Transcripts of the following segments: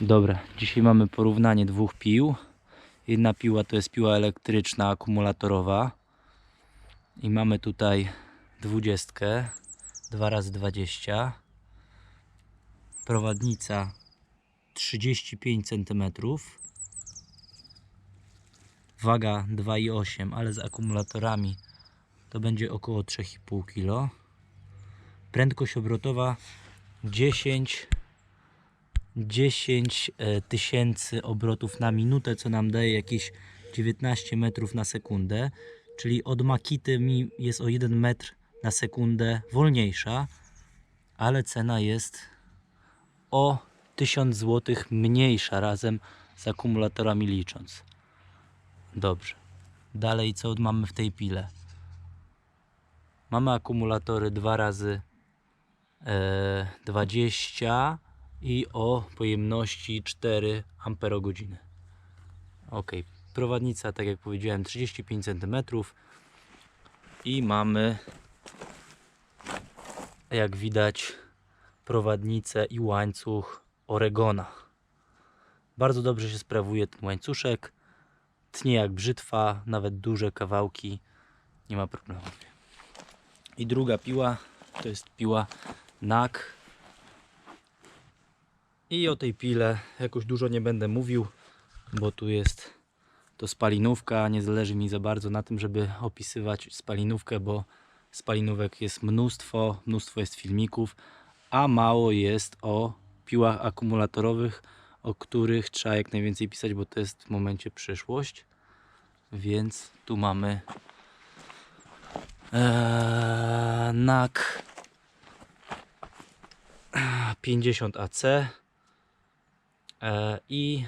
Dobra, dzisiaj mamy porównanie dwóch pił. Jedna piła to jest piła elektryczna, akumulatorowa. I mamy tutaj dwudziestkę, 2 razy 20 Prowadnica 35 cm. Waga 2,8, ale z akumulatorami to będzie około 3,5 kg. Prędkość obrotowa 10 10 e, tysięcy obrotów na minutę, co nam daje jakieś 19 metrów na sekundę, czyli od Makity mi jest o 1 metr na sekundę wolniejsza, ale cena jest o 1000 zł mniejsza razem z akumulatorami licząc. Dobrze. Dalej co mamy w tej pile? Mamy akumulatory 2 razy e, 20 i o pojemności 4 amperogodziny. Ok, prowadnica, tak jak powiedziałem, 35 cm i mamy, jak widać, prowadnicę i łańcuch Oregona. Bardzo dobrze się sprawuje ten łańcuszek. Tnie jak brzytwa, nawet duże kawałki, nie ma problemu. I druga piła to jest piła NAK i o tej pile jakoś dużo nie będę mówił, bo tu jest to spalinówka. Nie zależy mi za bardzo na tym, żeby opisywać spalinówkę, bo spalinówek jest mnóstwo, mnóstwo jest filmików, a mało jest o piłach akumulatorowych, o których trzeba jak najwięcej pisać, bo to jest w momencie przyszłość. Więc tu mamy eee, NAK 50 AC. E, I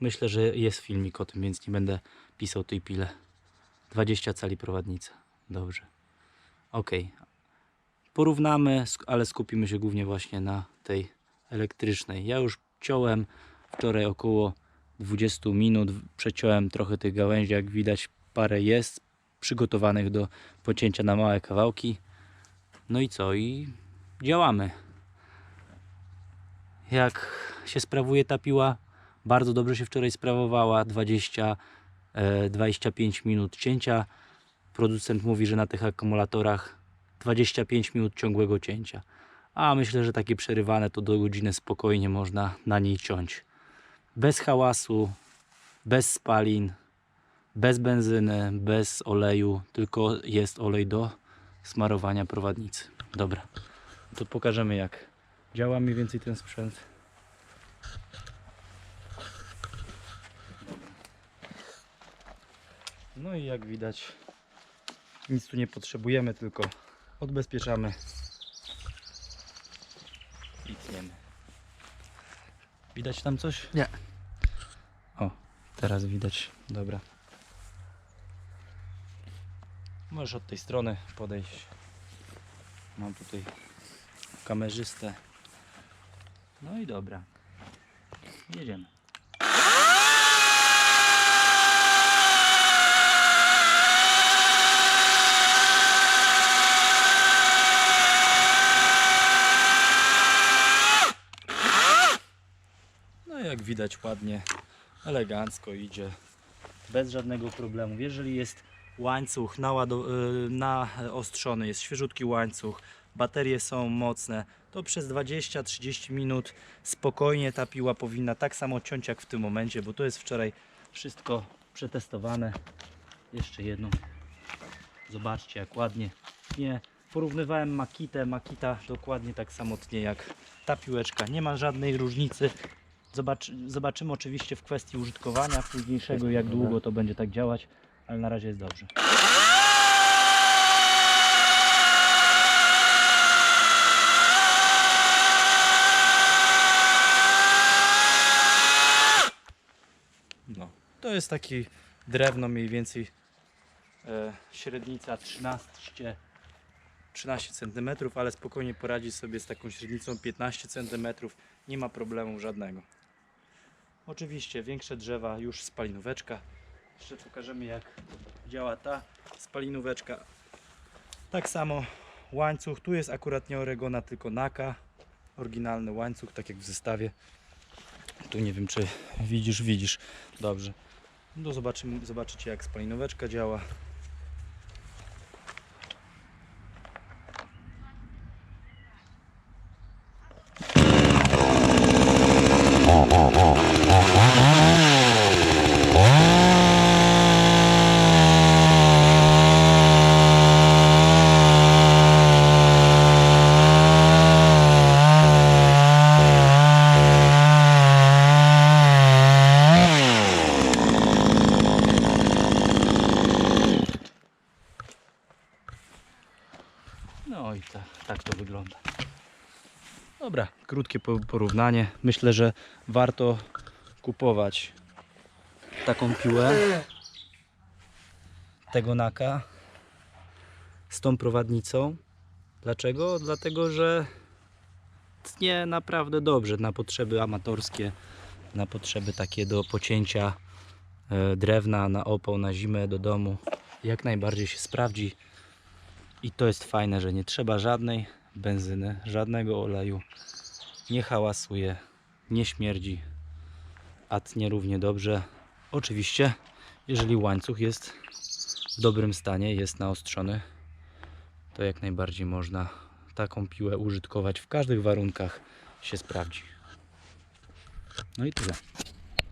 myślę, że jest filmik o tym, więc nie będę pisał tej pile. 20 cali prowadnica. Dobrze. Ok. Porównamy, ale skupimy się głównie właśnie na tej elektrycznej. Ja już ciąłem wczoraj około 20 minut. Przeciąłem trochę tych gałęzi, jak widać parę jest przygotowanych do pocięcia na małe kawałki. No i co? I działamy jak się sprawuje ta piła. Bardzo dobrze się wczoraj sprawowała. 20, e, 25 minut cięcia. Producent mówi, że na tych akumulatorach 25 minut ciągłego cięcia. A myślę, że takie przerywane to do godziny spokojnie można na niej ciąć. Bez hałasu, bez spalin, bez benzyny, bez oleju, tylko jest olej do smarowania prowadnicy. Dobra, to pokażemy jak działa mniej więcej ten sprzęt. No i jak widać nic tu nie potrzebujemy, tylko odbezpieczamy i tniemy. Widać tam coś? Nie. O, teraz widać. Dobra. Możesz od tej strony podejść. Mam tutaj kamerzystę. No i dobra. Jedziemy. No jak widać ładnie, elegancko idzie. Bez żadnego problemu. Jeżeli jest łańcuch y, naostrzony, jest świeżutki łańcuch, baterie są mocne, to przez 20-30 minut spokojnie ta piła powinna tak samo ciąć jak w tym momencie, bo to jest wczoraj wszystko przetestowane. Jeszcze jedną. Zobaczcie jak ładnie tnie. Porównywałem Makitę. Makita dokładnie tak samo tnie jak ta piłeczka. Nie ma żadnej różnicy. Zobacz, zobaczymy oczywiście w kwestii użytkowania późniejszego, jak długo to będzie tak działać, ale na razie jest dobrze. No, to jest taki drewno mniej więcej e, średnica 13 13 cm, ale spokojnie poradzi sobie z taką średnicą 15 cm, nie ma problemu żadnego. Oczywiście większe drzewa już spalinóweczka. Jeszcze pokażemy jak działa ta spalinóweczka. Tak samo łańcuch, tu jest akurat nie Oregona, tylko Naka. Oryginalny łańcuch, tak jak w zestawie. Tu nie wiem, czy widzisz, widzisz. Dobrze. No zobaczymy, zobaczycie jak spalinóweczka działa. No i ta, tak to wygląda. Dobra, krótkie po- porównanie. Myślę, że warto kupować taką piłę tego naka z tą prowadnicą. Dlaczego? Dlatego, że tnie naprawdę dobrze na potrzeby amatorskie, na potrzeby takie do pocięcia e, drewna na opał, na zimę do domu. Jak najbardziej się sprawdzi. I to jest fajne, że nie trzeba żadnej benzyny, żadnego oleju. Nie hałasuje, nie śmierdzi, a tnie równie dobrze. Oczywiście, jeżeli łańcuch jest w dobrym stanie, jest naostrzony, to jak najbardziej można taką piłę użytkować w każdych warunkach się sprawdzi. No i tyle.